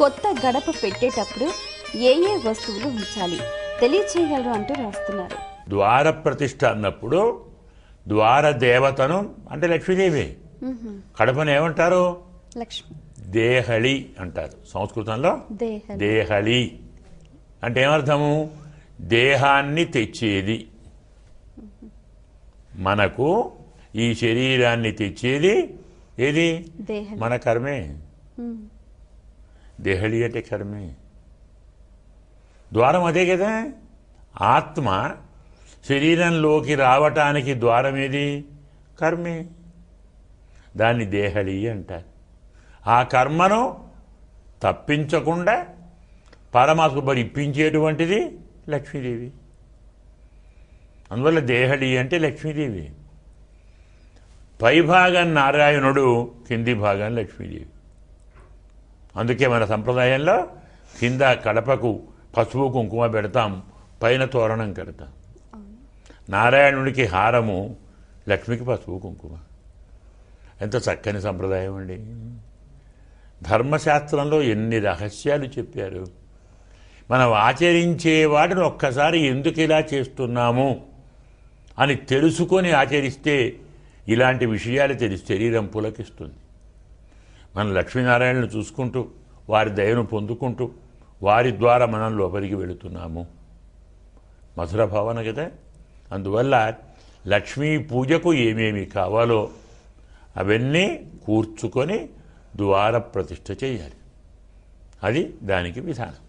కొత్త గడప పెట్టేటప్పుడు ఏ ఏ వస్తువులు ఉంచాలి? తెలియచేయగలరు అంటూ రాస్తున్నారు. ద్వార ప్రతిష్ఠ అన్నప్పుడు ద్వార దేవతను అంటే లక్ష్మీదేవి. కడపను ఏమంటారు? లక్ష్మి. దేహళి అంటారు. సంస్కృతంలో దేహ దేహళి. అంటే ఏమర్థము? దేహాన్ని తెచ్చేది. మనకు ఈ శరీరాన్ని తెచ్చేది ఏది? మన కర్మే. దేహళి అంటే క్షరమే ద్వారం అదే కదా ఆత్మ శరీరంలోకి రావటానికి ద్వారం ఏది కర్మే దాన్ని దేహళి అంటారు ఆ కర్మను తప్పించకుండా పరమాత్మ ఇప్పించేటువంటిది లక్ష్మీదేవి అందువల్ల దేహళి అంటే లక్ష్మీదేవి పై భాగం నారాయణుడు కింది భాగం లక్ష్మీదేవి అందుకే మన సంప్రదాయంలో కింద కడపకు పసుపు కుంకుమ పెడతాం పైన తోరణం కడతాం. నారాయణుడికి హారము లక్ష్మికి పసుపు కుంకుమ. ఎంత చక్కని సంప్రదాయం అండి. ధర్మశాస్త్రంలో ఎన్ని రహస్యాలు చెప్పారు. మనం ఆచరించే వాటిని ఒక్కసారి ఎందుకు ఇలా చేస్తున్నాము అని తెలుసుకొని ఆచరిస్తే ఇలాంటి విషయాలు తెలిసి శరీరం పులకిస్తుంది. మన లక్ష్మీనారాయణను చూసుకుంటూ వారి దయను పొందుకుంటూ వారి ద్వారా మనం లోపలికి వెళుతున్నాము. మధుర భావన కదా అందువల్ల లక్ష్మీ పూజకు ఏమేమి కావాలో అవన్నీ కూర్చుకొని ద్వార ప్రతిష్ఠ చేయాలి. అది దానికి విధానం.